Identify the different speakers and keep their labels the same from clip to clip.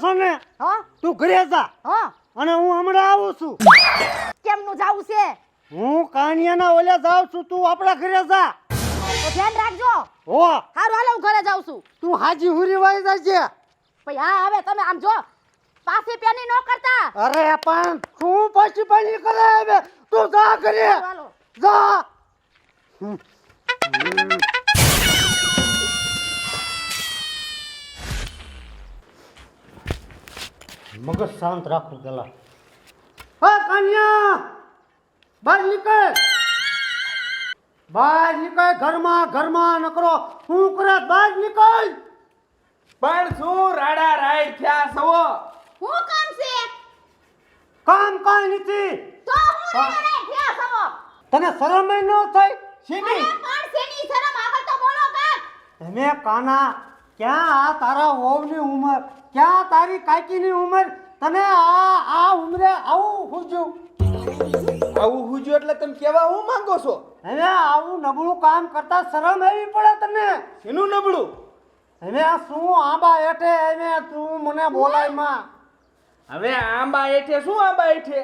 Speaker 1: છે ને?
Speaker 2: હા?
Speaker 1: તું ઘરે જા.
Speaker 2: હા.
Speaker 1: અને હું હમણાં આવું છું.
Speaker 2: કેમનું જાવું છે?
Speaker 1: હું કાનિયાના ઓલે જાઉં છું. તું આપણા ઘરે જા.
Speaker 2: તો ધ્યાન રાખજો.
Speaker 1: હો.
Speaker 2: હારું હાલો હું ઘરે જાઉં છું.
Speaker 1: તું હાજી હુરી વાઈ જાજે.
Speaker 2: ભાઈ હા હવે તમે આમ જો. પાછી પેની ન કરતા.
Speaker 1: અરે પણ શું પછી પાણી કરે હવે? તું જા ઘરે.
Speaker 2: હાલો
Speaker 1: જા. મગજ શાંત રાખવું પેલા. હા કન્યા! બહાર નીકળ! બહાર નીકળ ઘરમાં ઘરમાં નકરો. હું કરે બહાર નીકળ!
Speaker 3: પણ શું રાડા રાઈડ થયા સવો
Speaker 2: હું કામ છે?
Speaker 1: કામ કાલ નથી.
Speaker 2: તો હું રાડા રે થયા સવો
Speaker 1: તને શરમ ન થઈ
Speaker 3: શીની?
Speaker 2: પણ શેની શરમ? આગળ તો બોલો કાક
Speaker 1: તમે કાના ક્યાં આ તારા વહુની ઉંમર? ક્યાં તારી કાકીની ઉંમર? તને આ આ ઉંમરે આવું હુજ્યું
Speaker 3: આવું હુજ્યું એટલે તમે કેવા હું માંગો છો?
Speaker 1: હવે આવું નબળું કામ કરતા શરમ આવી પડે તને?
Speaker 3: એનું નબળું?
Speaker 1: હવે આ શું આંબા હેઠે? હવે તું મને બોલાયમાં.
Speaker 3: હવે આંબા એઠે શું આંબા એઠે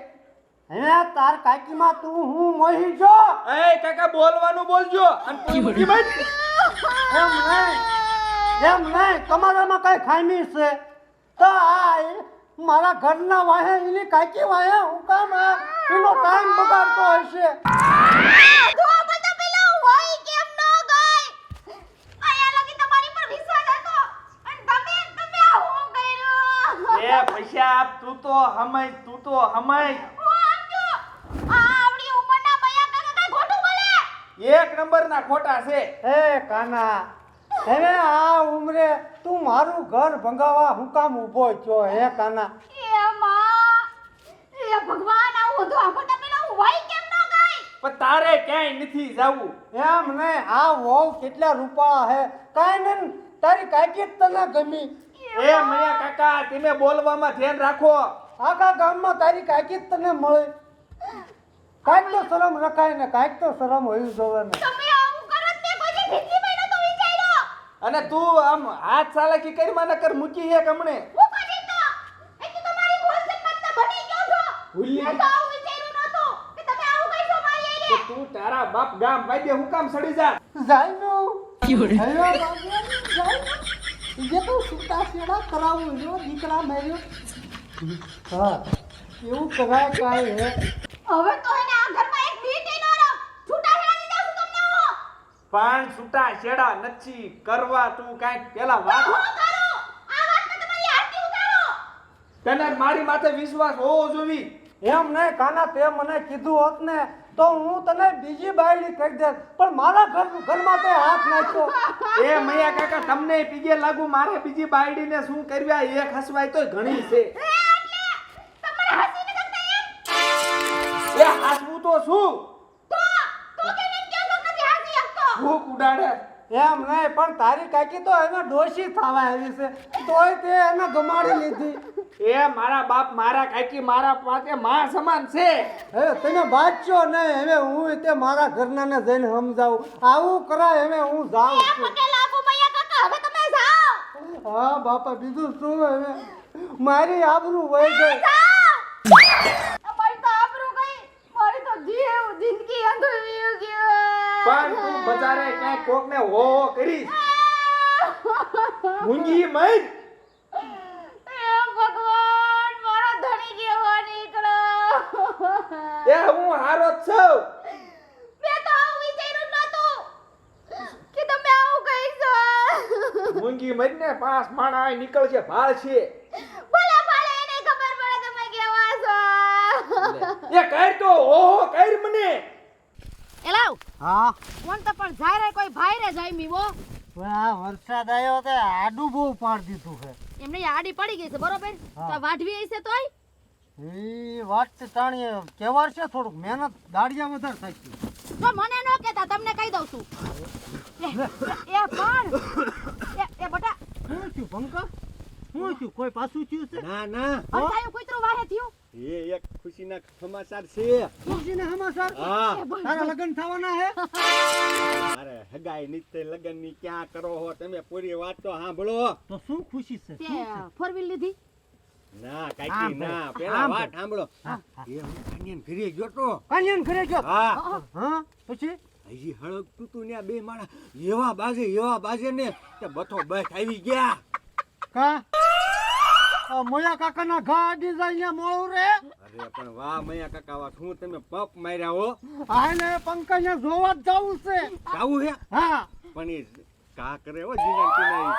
Speaker 1: હવે તાર કાકીમાં તું હું મોહી જો
Speaker 3: એ કાકા બોલવાનું બોલજો. અને બેઠ.
Speaker 1: એમ નહીં. એમ નહીં. તમારામાં કઈ ખામી છે? તો આ મારા ઘરના વાહે એની કાકી વાહે હું કામ એનો ટાઈમ બગાડતો હશે.
Speaker 2: જો બધા પેલા હોય કેમ ન ગઈ? આયા લગી તમારી પર વિશ્વાસ હતો. અને તમે તમે આ હું કર્યું?
Speaker 3: એ પૈસા આપ તું તો હમાય તું તો હમાય
Speaker 2: હું આપજો. આ આવડી ઉંમરના બયા કાકા કઈ ખોટું બોલે.
Speaker 3: એક નંબરના ખોટા છે.
Speaker 1: હે કાના હવે આ ઉંમરે તું મારું ઘર ભંગાવા હું કામ ઊભો છો હે કાના?
Speaker 2: એ માં એ ભગવાન આવું તો પેલા હું હોય કેમ ન ગઈ?
Speaker 3: પણ તારે ક્યાંય નથી જાવું.
Speaker 1: એમ ને આ વહુ કેટલા રૂપાળા હે? કાંઈ નહીં તારી કાકી તને ગમી.
Speaker 3: એ મૈયા કાકા તમે બોલવામાં ધ્યાન રાખો.
Speaker 1: આખા ગામમાં તારી કાકી તને મળે. કાંઈક તો શરમ રખાય ને કાંઈક તો શરમ હોવી જોવે ને.
Speaker 2: તમે આવું કરો તે કોઈ જિંદગી માં નતો વિચાર્યો
Speaker 3: અને તું આમ હાથ ચાલાકી કરી માં નકર મૂકી હે કમણે.
Speaker 2: હું કરી તો એ તો તમારી ભૂલ છે મત બની ગયો છો.
Speaker 3: ભૂલી
Speaker 2: મેં તો આવું વિચાર્યું નહોતું કે તમે આવું કહીશો મારી
Speaker 3: તો
Speaker 2: આઈને
Speaker 3: તું તારા બાપ ગામ વાદ્ય હું કામ સડી જા.
Speaker 1: જાનો જે તો સુતા સેડા કરાવું જો દીકરા મેર્યો. હા. એવું કરાય કાય હે?
Speaker 2: હવે તો એને આ ઘરમાં એક મિનિટ ન રહો છૂટા છેડા દીધા છું તમને હું
Speaker 3: પણ છૂટા છેડા નથી કરવા તું કાંઈક પેલા વાત તને મારી માથે વિશ્વાસ હોવો જોવી
Speaker 1: એમ નહીં કાના તે મને કીધું હોત ને તો હું તને બીજી બાયડી કહી દેત. પણ મારા ઘર ઘરમાં તે હાથ નાખ્યો.
Speaker 3: એ મૈયા કાકા તમને પીગે લાગુ મારે બીજી બાયડીને શું કરવા એક હસવાય તો ઘણી છે. ભૂખ ઉડાડે.
Speaker 1: એમ નહીં પણ તારી કાકી તો એને ડોશી થવા આવી છે. તોય તે એને ગમાડી લીધી.
Speaker 3: એ મારા બાપ મારા કાકી મારા પાસે માં સમાન છે.
Speaker 1: હવે તમે વાંચો નહીં હવે હું તે મારા ઘરનાને જઈને સમજાવું. આવું કરાય હવે હું જાઉં
Speaker 2: એ
Speaker 1: છું.
Speaker 2: પગે લાગુ કાકા હવે તમે જાઓ.
Speaker 1: હા બાપા બીજું શું હવે? મારી આબરૂ વહી ગઈ.
Speaker 2: મારી તો આબરૂ ગઈ. મારી તો જીવ જિંદગી અંધુરી ગઈ.
Speaker 3: પણ તું ક્યાંય કોક ને હો હો કરીશ? મૂંગી મર?
Speaker 2: એ ભગવાન મારો ધણી કેવો નીકળ્યો
Speaker 3: એ હું હારો જ છું.
Speaker 2: મેં તો આવું વિચાર્યું નહોતું કે તમે આવું કહીશો.
Speaker 3: મૂંગી મરીને પાંચ માણા નીકળશે ભાળ છે.
Speaker 2: ભલે ભલે એને ખબર પડે તમે કેવા છો.
Speaker 3: એ કર તો હો હો કર મને.
Speaker 2: એલાવ
Speaker 1: હા?
Speaker 2: કોણ તો પણ જાય રે કોઈ ભાઈ રે જાય મીવો
Speaker 1: આ વરસાદ આવ્યો તે આડું બહુ પાડ દીધું છે.
Speaker 2: એમને આડી પડી ગઈ છે બરોબર. તો વાઢવી હશે તોય?
Speaker 1: એ વાત છે તાણી કેવાર છે થોડુંક મહેનત દાડિયા વધારે થાય છે.
Speaker 2: તો મને ન કહેતા તમને કહી દઉં છું. એ પણ એ એ બટા
Speaker 1: શું થયું પંકજ? શું થયું કોઈ પાછું થયું છે?
Speaker 3: ના ના.
Speaker 2: અટાયું કૂતરું વાહે થયું?
Speaker 3: એ એક ખુશીના સમાચાર છે.
Speaker 1: ખુશીના સમાચાર?
Speaker 3: હા.
Speaker 1: તારા લગ્ન થવાના હે?
Speaker 3: અરે હગાઈ નિત્ય લગનની ક્યાં કરો હો? તમે પૂરી વાત તો સાંભળો.
Speaker 1: તો શું ખુશી છે?
Speaker 2: ફોર વ્હીલ લીધી.
Speaker 3: ના કાકી ના. પેલા વાત સાંભળો. એ હું કાનિયન ઘરે ગયો તો.
Speaker 1: કાનિયન ઘરે ગયો?
Speaker 3: હા.
Speaker 1: હા પછી?
Speaker 3: હજી હળગતું તું ને બે માળા એવા બાજે એવા બાજે ને કે બથો બસ આવી ગયા.
Speaker 1: કા? મોયા કાકાના ઘા આડી જાય મોળું રે.
Speaker 3: અરે પણ વાહ મૈયા કાકા વાહ શું તમે પપ માર્યા હો?
Speaker 1: આને પંકજને જોવા જ જવું છે.
Speaker 3: જાવું હે?
Speaker 1: હા.
Speaker 3: પણ એ કા કરે હો જીવન ટીના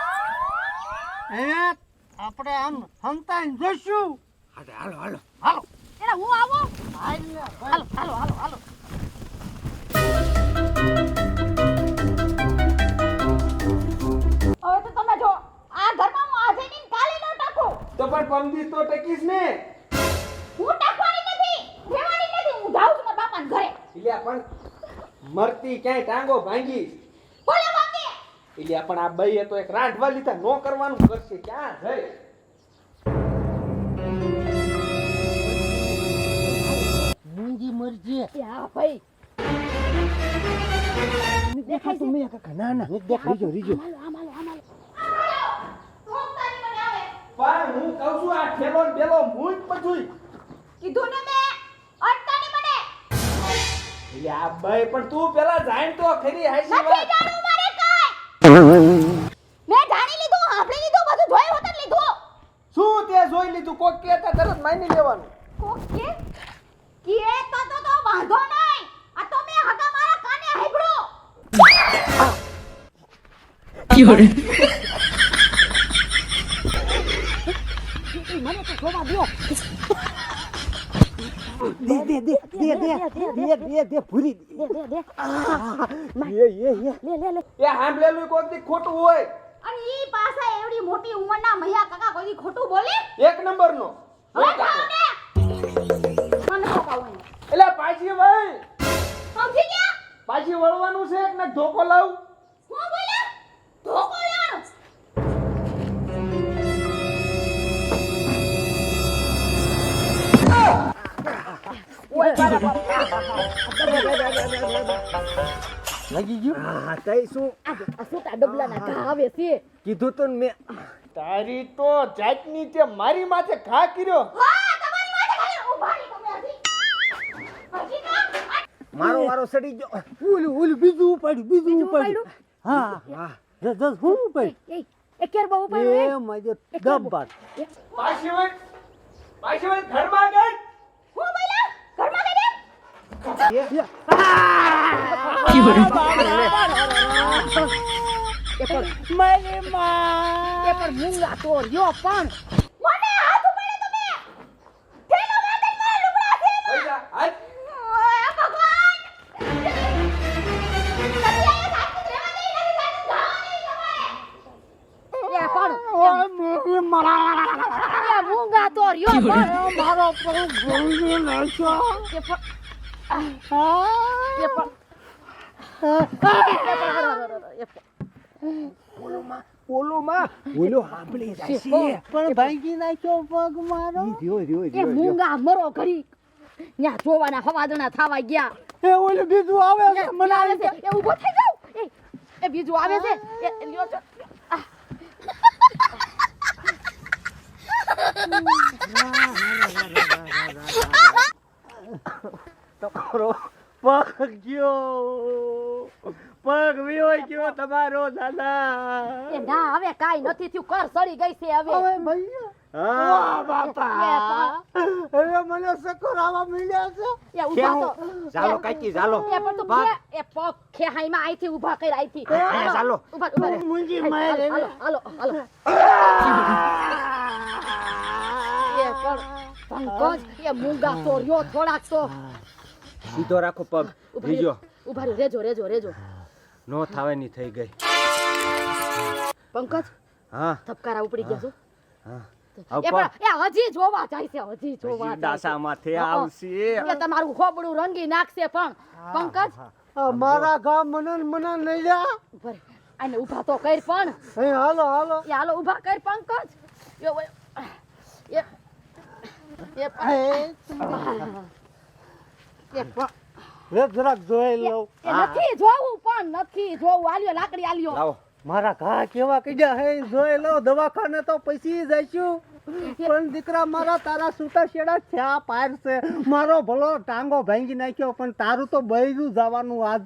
Speaker 1: એ આપણે આમ સંતાન જોઈશું.
Speaker 3: હાલો હાલો હાલો.
Speaker 1: હાલો.
Speaker 2: એટલે હું આવો?
Speaker 1: હાલો
Speaker 2: હાલો હાલો હાલો. તો
Speaker 3: પણ પમદી તો ટકીસ ને.
Speaker 2: હું ટકવાની નથી રહેવાની નથી હું જાઉં છું મારા બાપાના ઘરે.
Speaker 3: એટલે પણ મરતી ક્યાંય ટાંગો ભાંગી
Speaker 2: બોલે બાપે.
Speaker 3: એટલે પણ આ બઈએ તો એક રાંધવા લીધા નો કરવાનું કરશે ક્યાં જઈ
Speaker 1: મૂંગી મરજી.
Speaker 2: આ ભાઈ. દેખાય તું
Speaker 3: મેં કાકા ના ના રીજો રીજો
Speaker 2: હાલો આમ હાલો આમ હાલો સોમતાની મને આવે
Speaker 3: પણ હું કહું છું આ ઠેલો ને બેલો હું જ પજુઈ
Speaker 2: કીધું ને મેં? અટકાની મને?
Speaker 3: એટલે આ બઈ પણ તું પેલા જાણ તો ખરી હાસી
Speaker 2: નથી જાણું મારે કાઈ. મેં જાણી લીધું આપણે લીધું બધું જોઈ હોત લીધું.
Speaker 3: શું તે જોઈ લીધું? કોક કેતા તરત માની લેવાનું.
Speaker 2: કોક કે? કે તો તો તો વાંધો નહીં. આ તો મેં હગા મારા કાને હાંભળ્યું મને તો જોવા દ્યો.
Speaker 1: દે દે દે દે દે દે દે દે ભૂરી
Speaker 2: દે. દે દે
Speaker 3: એ એ એ.
Speaker 2: લે લે લે.
Speaker 3: એ સાંભળેલું કોક દી ખોટું હોય.
Speaker 2: અને ઈ પાછા એવડી મોટી ઉંમરના મૈયા કાકા કોઈ દી ખોટું બોલે?
Speaker 3: એક નંબર નો
Speaker 2: હવે ખાઓ ને મને તો ખાવું નહીં.
Speaker 3: એટલે પાછી ભાઈ
Speaker 2: સમજી ગયા?
Speaker 3: પાછી વળવાનું છે ને ધોકો લાવ.
Speaker 2: હું બોલ્યા
Speaker 1: લાગી ગયું?
Speaker 3: હા તઈ શું?
Speaker 2: આ સુટા ડબલાના ઘા આવે છે?
Speaker 3: કીધું તો ને મેં. તારી તો જાતની તે મારી માથે ઘા કર્યો. મારો વારો સડી ગયો.
Speaker 1: ઓલું ઓલું બીજું ઉપાડ્યું બીજું ઉપાડ્યું. હા
Speaker 3: હા.
Speaker 1: જસ જસ હું ઉપાડ્યું?
Speaker 2: એ કેર બહુ ઉપાડ્યું
Speaker 1: એ મજે ગબ્બર
Speaker 3: પાછી વળ પાછી વળ ઘરમાં ગઈ
Speaker 1: મારા
Speaker 2: મારો પ્રભુ ભોજન હશો எப்பா ઓલોમાં ઓલોમાં
Speaker 3: ઓલો સાંભળી જાય
Speaker 2: મૂંગા મરો ઘડી ન્યા જોવાના હવાદણા થાવા ગયા.
Speaker 1: એ ઓલો બીજું આવે છે
Speaker 2: છે. એ એ બીજું આવે છે.
Speaker 1: તમારો પગ ગયો. પગ વિયો ગયો તમારો દાદા.
Speaker 2: એ ના હવે કાઈ નથી થયું. કર સડી ગઈ છે હવે.
Speaker 1: હવે ભૈયા
Speaker 3: હા.
Speaker 1: વાહ બાપા. હવે મને સકોર મળ્યા છે?
Speaker 2: એ ઊભા તો.
Speaker 3: ચાલો કાકી ચાલો.
Speaker 2: એ પણ તું એ પગ ખેહાઈમાં આઈથી ઊભા કરી આઈથી
Speaker 3: અહીંયા ચાલો.
Speaker 2: ઊભા ઊભા રહે.
Speaker 1: મૂંગી
Speaker 2: હાલો હાલો હાલો એ પણ પંકજ એ મૂંગા તો રહ્યો થોડાક તો.
Speaker 3: સીધો રાખો પગ. બીજો
Speaker 2: રહ્યો. રેજો રેજો રેજો.
Speaker 3: નો થાવાની થઈ ગઈ.
Speaker 2: પંકજ
Speaker 3: હા.
Speaker 2: ધબકારા ઉપડી ગયા છો.
Speaker 3: હા.
Speaker 2: એ
Speaker 3: આવ
Speaker 2: પણ એ હજી જોવા જાય છે હજી જોવા જાય છે.
Speaker 3: ડાસા માથે
Speaker 2: હા.
Speaker 3: આવશે.
Speaker 2: તમારું ખોબડું રંગી નાખશે પણ. પંકજ?
Speaker 1: મારા ગામ મનન મનન લઈ જા.
Speaker 2: ઊભા ઊભા તો કર પણ.
Speaker 1: અહીં હાલો હાલો.
Speaker 2: એ હાલો ઊભા કર પંકજ. એ એ એ પણ
Speaker 1: જરાક જોઈ લઉં.
Speaker 2: નથી જોવું પણ નથી જોવું. આલ્યો લાકડી આલ્યો.
Speaker 3: લાવો.
Speaker 1: મારા ઘા કેવા કીધા હે જોઈ લઉં. દવાખાને તો પછી જઈશું. પણ દીકરા મારા તારા છૂટા છેડા થયા પાર છે મારો ભલો ટાંગો ભાંગી નાખ્યો પણ તારું તો બૈરું જવાનું આજ.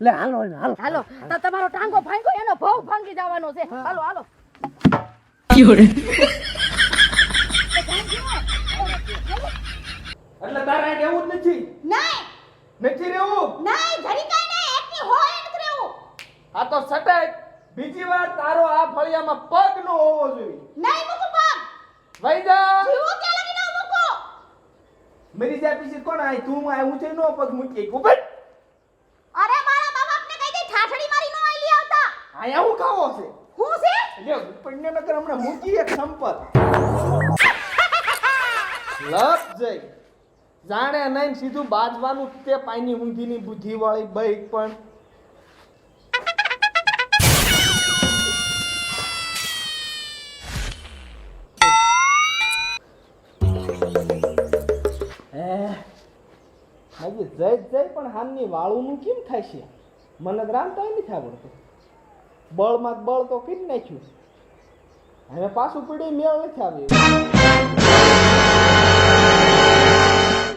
Speaker 1: લે હાલો હાલો.
Speaker 2: હાલો તો તમારો ટાંગો ભાંગ્યો એનો ભાવ ભાંગી જવાનો છે. હાલો હાલો
Speaker 3: એટલે તારે અહીં રહેવું જ નથી
Speaker 2: નહીં
Speaker 3: નથી રહેવું.
Speaker 2: નહીં જરી કાઈ નહીં એકની હોય નથી રહેવું.
Speaker 3: આ તો સટાય બીજી વાર તારો આ ફળિયામાં પગ નો હોવો જોઈએ.
Speaker 2: નહીં મૂકો પગ.
Speaker 3: વઈ જા
Speaker 2: જીવો કે લગી ન મૂકો?
Speaker 3: મરી જાય પછી કોણ આય? તું આ ઊંચે નો પગ મૂકી ઉભર
Speaker 2: અરે મારા મા આપને કહી દે ઠાઠડી મારી નો આઈ આવતા.
Speaker 3: આયા હું ખાવો છે?
Speaker 2: હું છે?
Speaker 3: લ્યો પુણ્યનગર હમણાં મૂકી એક સંપત. લપ જઈ. જાણે નહીં, સીધું બાજવાનું તે પાઈની ઊંધીની બુદ્ધિવાળી ભાઈ પણ. હે જય જય પણ હાનની વાળુનું કેમ થાય છે? મને ગ્રામ તો નથી આવડતું. બળમાં બળ તો કરી નાખ્યું. હવે પાછું પડી મેળ નથી આવ્યું